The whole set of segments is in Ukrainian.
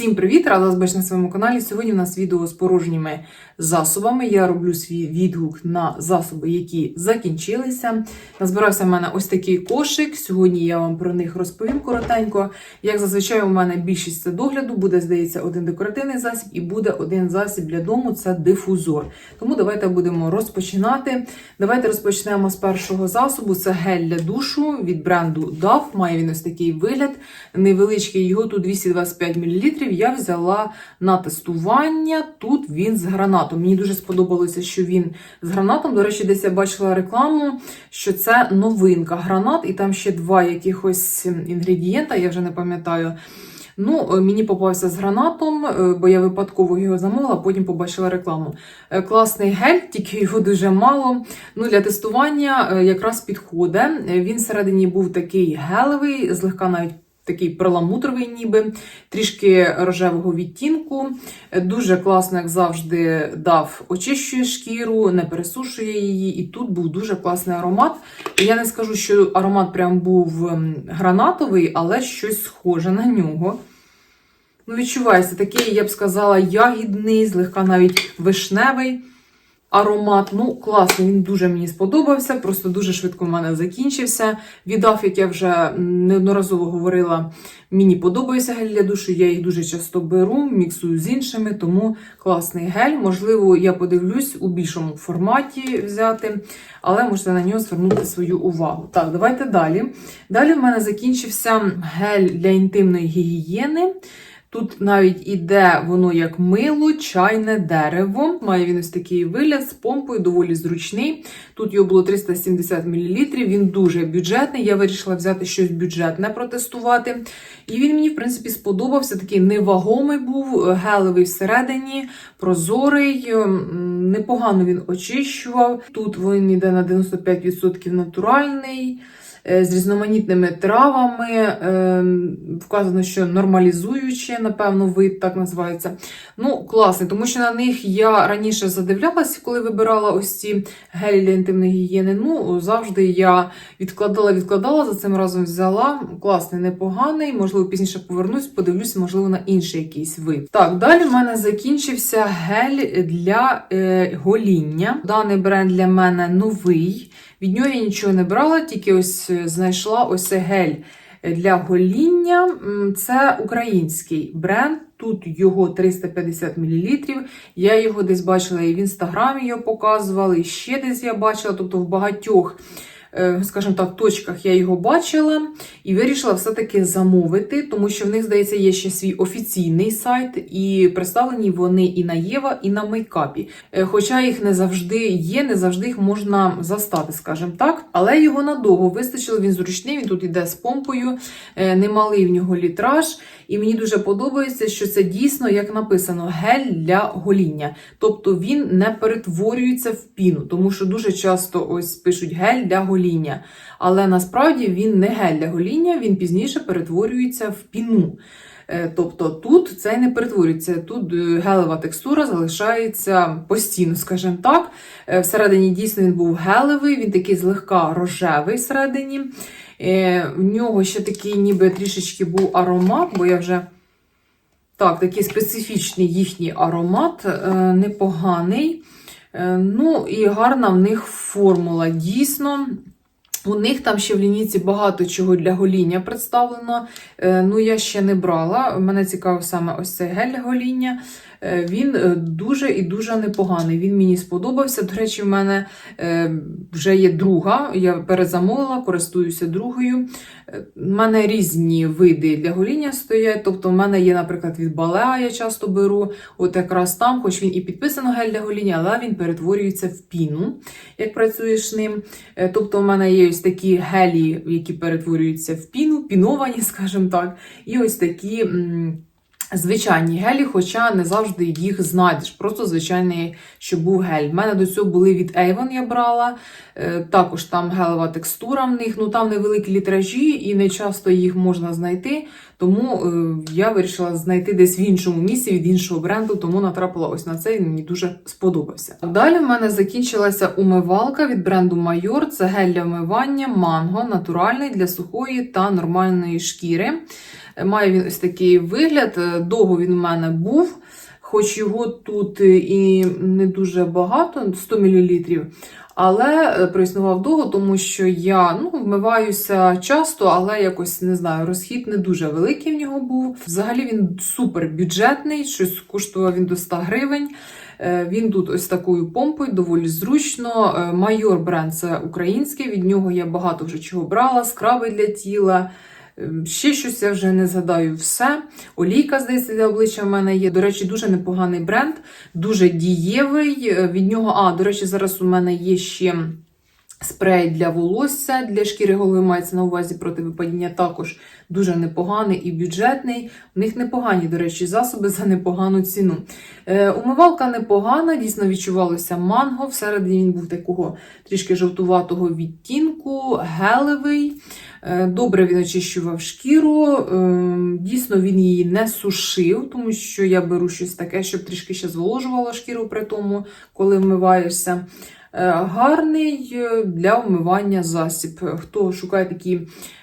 Всім привіт! Рада вас бачити на своєму каналі. Сьогодні у нас відео з порожніми засобами. Я роблю свій відгук на засоби, які закінчилися. Назбирався в мене ось такий кошик. Сьогодні я вам про них розповім коротенько. Як зазвичай, у мене більшість це догляду, буде, здається, один декоративний засіб і буде один засіб для дому це дифузор. Тому давайте будемо розпочинати. Давайте розпочнемо з першого засобу. Це гель для душу від бренду DAF. Має він ось такий вигляд. Невеличкий, його тут 225 мл. Я взяла на тестування. Тут він з гранатом. Мені дуже сподобалося, що він з гранатом. До речі, десь я бачила рекламу, що це новинка гранат, і там ще два якихось інгредієнта, я вже не пам'ятаю. Ну, е, мені попався з гранатом, е, бо я випадково його замовила, потім побачила рекламу. Е, Класний гель, тільки його дуже мало. Ну, для тестування якраз підходить. Він всередині був такий гелевий, злегка навіть такий перламутровий, ніби, трішки рожевого відтінку. Дуже класно, як завжди, дав, очищує шкіру, не пересушує її. І тут був дуже класний аромат. Я не скажу, що аромат прям був ем, гранатовий, але щось схоже на нього. Ну, відчувається такий, я б сказала, ягідний, злегка навіть вишневий аромат. Ну, класний, він дуже мені сподобався, просто дуже швидко в мене закінчився. Віддав, як я вже неодноразово говорила, мені подобається гель для душу, я їх дуже часто беру, міксую з іншими, тому класний гель. Можливо, я подивлюсь у більшому форматі взяти, але можете на нього звернути свою увагу. Так, давайте далі. Далі в мене закінчився гель для інтимної гігієни. Тут навіть іде воно як мило, чайне дерево. Має він ось такий вигляд з помпою, доволі зручний. Тут його було 370 мл, він дуже бюджетний. Я вирішила взяти щось бюджетне протестувати. І він мені, в принципі, сподобався. Такий невагомий був, гелевий всередині, прозорий, непогано він очищував. Тут він йде на 95% натуральний. Е, З різноманітними травами, е, вказано, що нормалізуюче, напевно, вид так називається. Ну, класний, тому що на них я раніше задивлялася, коли вибирала ось ці гелі для інтимної гігієни. Ну, завжди я відкладала, відкладала, за цим разом взяла. Класний, непоганий. Можливо, пізніше повернусь, подивлюся, можливо, на інший якийсь вид. Так, далі в мене закінчився гель для е, гоління. Даний бренд для мене новий. Від нього я нічого не брала, тільки ось е, знайшла ось гель для гоління. Це український бренд. Тут його 350 мл. Я його десь бачила і в інстаграмі його показувала, і ще десь я бачила, тобто в багатьох. Е, Скажімо так, точках я його бачила і вирішила все-таки замовити, тому що в них, здається, є ще свій офіційний сайт, і представлені вони і на Єва, і на мейкапі. Е, Хоча їх не завжди є, не завжди їх можна застати, скажімо так. Але його надовго вистачило, він зручний, він тут іде з помпою, е, немалий в нього літраж. І мені дуже подобається, що це дійсно, як написано, гель для гоління. Тобто він не перетворюється в піну, тому що дуже часто ось пишуть гель для гоління. Але насправді він не гель для гоління, він пізніше перетворюється в піну. Е, Тобто тут це не перетворюється, тут е, гелева текстура залишається постійно, скажімо так. Е, Всередині дійсно він був гелевий, він такий злегка рожевий всередині. В нього ще такий ніби трішечки був аромат, бо я вже так, такий специфічний їхній аромат, непоганий. Ну і гарна в них формула. Дійсно, у них там ще в лінійці багато чого для гоління представлено. Е, Ну, я ще не брала. Мене цікавив саме ось цей гель гоління. Е, Він е, дуже і дуже непоганий. Він мені сподобався. До речі, в мене е, вже є друга. Я перезамовила, користуюся другою. У мене різні види для гоління стоять. Тобто, в мене є, наприклад, від Балеа, я часто беру. От якраз там, хоч він і підписано гель для гоління, але він перетворюється в піну, як працюєш ним. Тобто, в мене є ось такі гелі, які перетворюються в піну, піновані, скажімо так, і ось такі. Звичайні гелі, хоча не завжди їх знайдеш. Просто звичайний, що був гель. У мене до цього були від Avon, я брала. Е, Також там гелева текстура в них. Ну там невеликі літражі, і не часто їх можна знайти. Тому е, я вирішила знайти десь в іншому місці від іншого бренду, тому натрапила ось на цей. Мені дуже сподобався. Далі в мене закінчилася умивалка від бренду Майор. Це гель для вмивання манго, натуральний для сухої та нормальної шкіри. Має він ось такий вигляд. Е, Довго він у мене був, хоч його тут і не дуже багато 100 мл. Але е, проіснував довго, тому що я ну, вмиваюся часто, але якось не знаю, розхід не дуже великий в нього був. Взагалі він супер бюджетний, щось коштував він до 100 гривень. Е, Він тут ось такою помпою, доволі зручно. Е, Майор бренд це український, від нього я багато вже чого брала, скраби для тіла. Е, Ще щось я вже не згадаю все. Олійка, здається, для обличчя в мене є. До речі, дуже непоганий бренд, дуже дієвий. Е, Від нього, а, до речі, зараз у мене є ще спрей для волосся, для шкіри голови мається на увазі проти випадіння також дуже непоганий і бюджетний. У них непогані, до речі, засоби за непогану ціну. Е, умивалка непогана, дійсно відчувалося манго. Всередині він був такого трішки жовтуватого відтінку, гелевий. Е, Добре він очищував шкіру. Е, Дійсно, він її не сушив, тому що я беру щось таке, щоб трішки ще зволожувало шкіру при тому, коли вмиваєшся. Е, Гарний е, для вмивання засіб. Хто шукає такі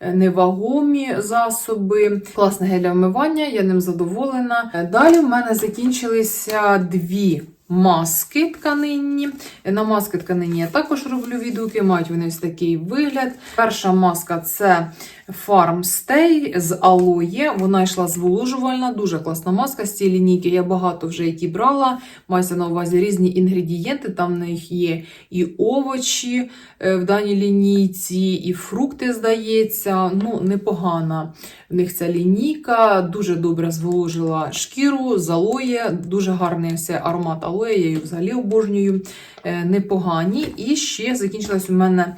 е, невагомі засоби, класне гель для вмивання, я ним задоволена. Далі в мене закінчилися дві. Маски тканинні. На маски тканинні я також роблю відгуки, мають вони ось такий вигляд. Перша маска це Stay з алоє. Вона йшла зволожувальна, дуже класна маска з цієї лінійки. Я багато вже які брала. Мається на увазі різні інгредієнти. Там в них є і овочі е, в даній лінійці, і фрукти, здається. Ну, непогана в них ця лінійка. Дуже добре зволожила шкіру з алоє. Дуже гарний цей аромат алоє, я її взагалі обожнюю. Е, Непогані. І ще закінчилась у мене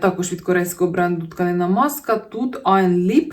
також від корейського бренду тканина маска. Тут Ein Lip.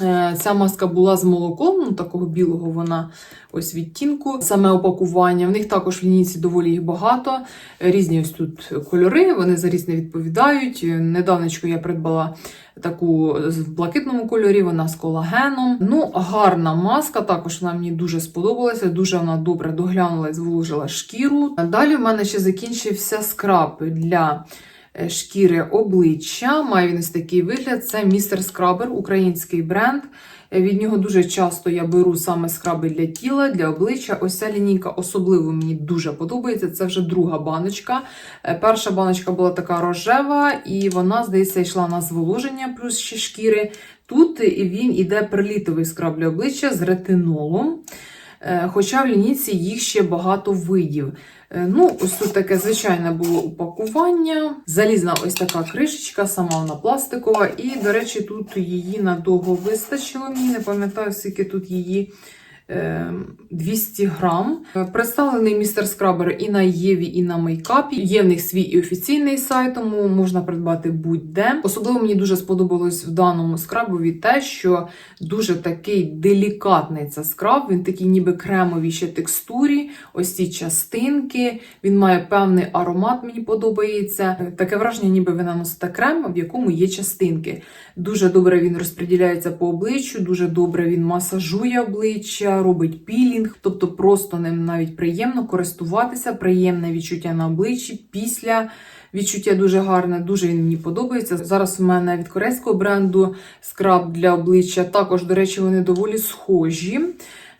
Е, Ця маска була з молоком, ну такого білого вона ось відтінку. Саме опакування. В них також в лінійці доволі їх багато. Е, Різні ось тут кольори, вони за різне відповідають. Е, Недавнечко я придбала таку в блакитному кольорі, вона з колагеном. Ну, гарна маска, також вона мені дуже сподобалася, дуже вона добре доглянула і зволожила шкіру. Далі в мене ще закінчився скраб для е, шкіри обличчя. Має він ось такий вигляд. Це містер Скрабер, український бренд. Е, Від нього дуже часто я беру саме скраби для тіла, для обличчя. Ось ця лінійка особливо мені дуже подобається. Це вже друга баночка. Е, Перша баночка була така рожева, і вона, здається, йшла на зволоження плюс ще шкіри. Тут він іде прилітовий скраб для обличчя з ретинолом. Е, Хоча в лінійці їх ще багато видів. Е, Ну, ось тут таке звичайне було упакування. Залізна ось така кришечка, сама вона пластикова. І, до речі, тут її надовго вистачило. Мені не пам'ятаю, скільки тут її. Е, 200 грам. Представлений містер Скрабер і на Єві, і на мейкапі. Є в них свій і офіційний сайт, тому можна придбати будь-де. Особливо мені дуже сподобалось в даному скрабові те, що дуже такий делікатний це скраб. Він такий, ніби кремовій ще текстурі. Ось ці частинки. Він має певний аромат, мені подобається. Таке враження, ніби ви наносите крем, в якому є частинки. Дуже добре він розподіляється по обличчю, дуже добре він масажує обличчя, робить пілінг, тобто просто ним навіть приємно користуватися, приємне відчуття на обличчі після. Відчуття дуже гарне, дуже він мені подобається. Зараз у мене від корейського бренду скраб для обличчя. Також, до речі, вони доволі схожі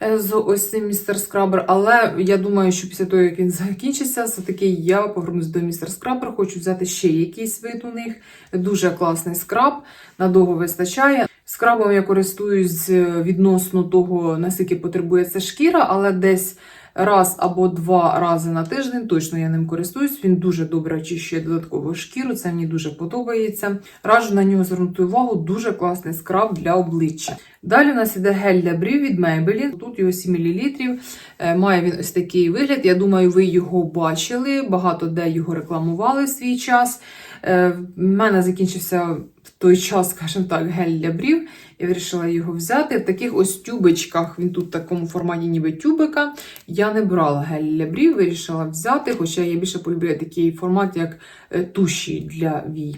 е, з ось цим містер скрабер. Але я думаю, що після того, як він закінчиться, все-таки я повернусь до містер скрабер. Хочу взяти ще якийсь вид у них. Дуже класний скраб, надовго вистачає. Скрабом я користуюсь е, відносно того, наскільки потребує ця шкіра, але десь раз або два рази на тиждень точно я ним користуюсь. Він дуже добре очищує додаткову шкіру, це мені дуже подобається. Раджу на нього звернути увагу. Дуже класний скраб для обличчя. Далі у нас іде гель для брів від Maybelline. Тут його 7 мл. Е, Має він ось такий вигляд. Я думаю, ви його бачили. Багато де його рекламували в свій час. Е, В мене закінчився той час, скажімо так, гель для брів. Я вирішила його взяти. В таких ось тюбочках, він тут в такому форматі, ніби тюбика. Я не брала гель для брів, вирішила взяти, хоча я більше полюбляю такий формат, як е, туші для вій.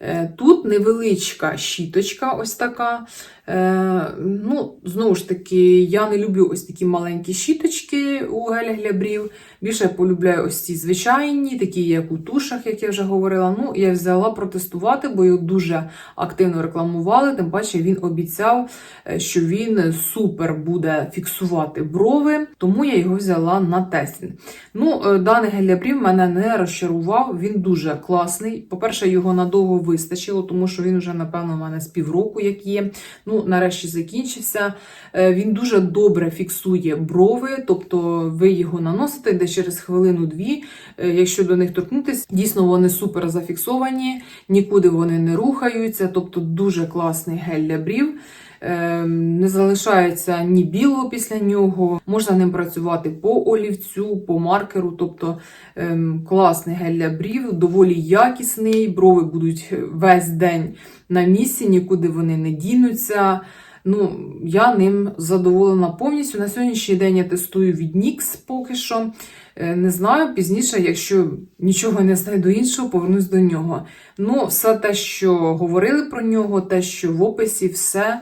Е, Тут невеличка щіточка, ось така. Е, ну, знову ж таки, я не люблю ось такі маленькі щіточки у гелях для брів. Більше я полюбляю ось ці звичайні, такі як у тушах, як я вже говорила. Ну, я взяла протестувати, бо його дуже активно рекламували. Тим паче він обіцяв, е, що він супер буде фіксувати брови, тому я його взяла на тестінг. Ну, е, даний гель для брів мене не розчарував. Він дуже класний. По-перше, його надовго вистачило, тому що він вже, напевно, у мене з півроку, як є. Ну, нарешті закінчився. Е, Він дуже добре фіксує брови, тобто ви його наносите десь через хвилину-дві. Е, Якщо до них торкнутися, дійсно вони супер зафіксовані, нікуди вони не рухаються, тобто дуже класний гель для брів. Е, Не залишається ні білого після нього, можна ним працювати по олівцю, по маркеру, тобто ем, класний гель для брів, доволі якісний, брови будуть весь день на місці, нікуди вони не дінуться. Ну, я ним задоволена повністю. На сьогоднішній день я тестую від NYX поки що. Е, Не знаю, пізніше, якщо нічого не знайду іншого, повернусь до нього. Ну, все те, що говорили про нього, те, що в описі, все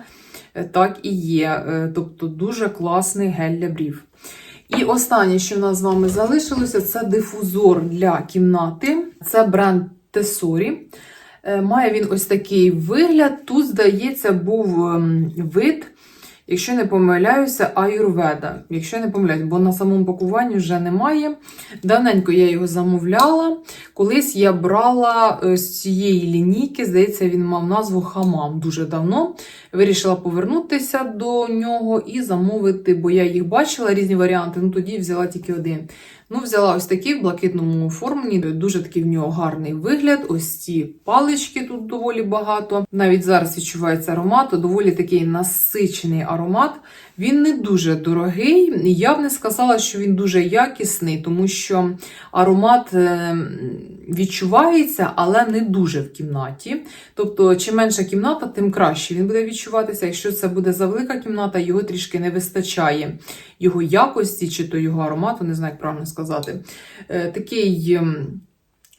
так і є. Е, Тобто дуже класний гель для брів. І останнє, що в нас з вами залишилося, це дифузор для кімнати. Це бренд Tesori. Е, Має він ось такий вигляд. Тут, здається, був ем, вид, якщо не помиляюся, аюрведа. Якщо не помиляюсь, бо на самому пакуванні вже немає. Давненько я його замовляла. Колись я брала е, з цієї лінійки, здається, він мав назву Хамам дуже давно. Вирішила повернутися до нього і замовити, бо я їх бачила різні варіанти. Ну тоді взяла тільки один. Ну, взяла ось такий в блакитному оформленні. Дуже такий в нього гарний вигляд. Ось ці палички тут доволі багато. Навіть зараз відчувається аромат, доволі такий насичений аромат. Він не дуже дорогий. Я б не сказала, що він дуже якісний, тому що аромат е, відчувається, але не дуже в кімнаті. Тобто, чим менша кімната, тим краще він буде відчуватися. Якщо це буде завелика кімната, його трішки не вистачає його якості чи то його аромату, не знаю, як правильно сказати. Е, Такий.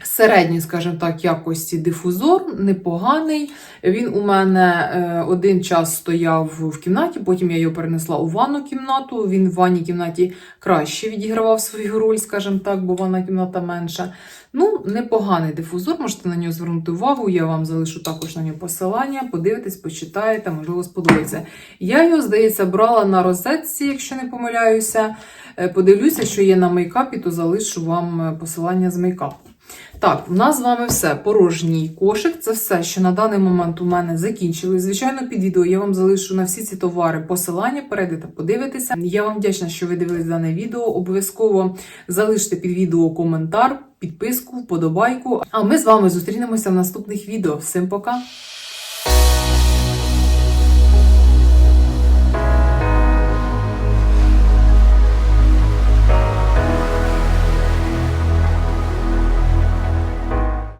Середній, скажімо так, якості дифузор, непоганий. Він у мене е, один час стояв в кімнаті, потім я його перенесла у ванну кімнату. Він в ванній кімнаті краще відігравав свою роль, скажімо так, бо ванна кімната менша. Ну, непоганий дифузор, можете на нього звернути увагу. Я вам залишу також на нього посилання. Подивитесь, почитаєте, можливо, сподобається. Я його, здається, брала на розетці, якщо не помиляюся. Е, Подивлюся, що є на мейкапі, то залишу вам е, посилання з мейкапу. Так, в нас з вами все. Порожній кошик. Це все, що на даний момент у мене закінчилось. Звичайно, під відео я вам залишу на всі ці товари посилання. Перейдете, подивитеся. Я вам вдячна, що ви дивились дане відео. Обов'язково залиште під відео коментар, підписку, вподобайку. А ми з вами зустрінемося в наступних відео. Всім пока!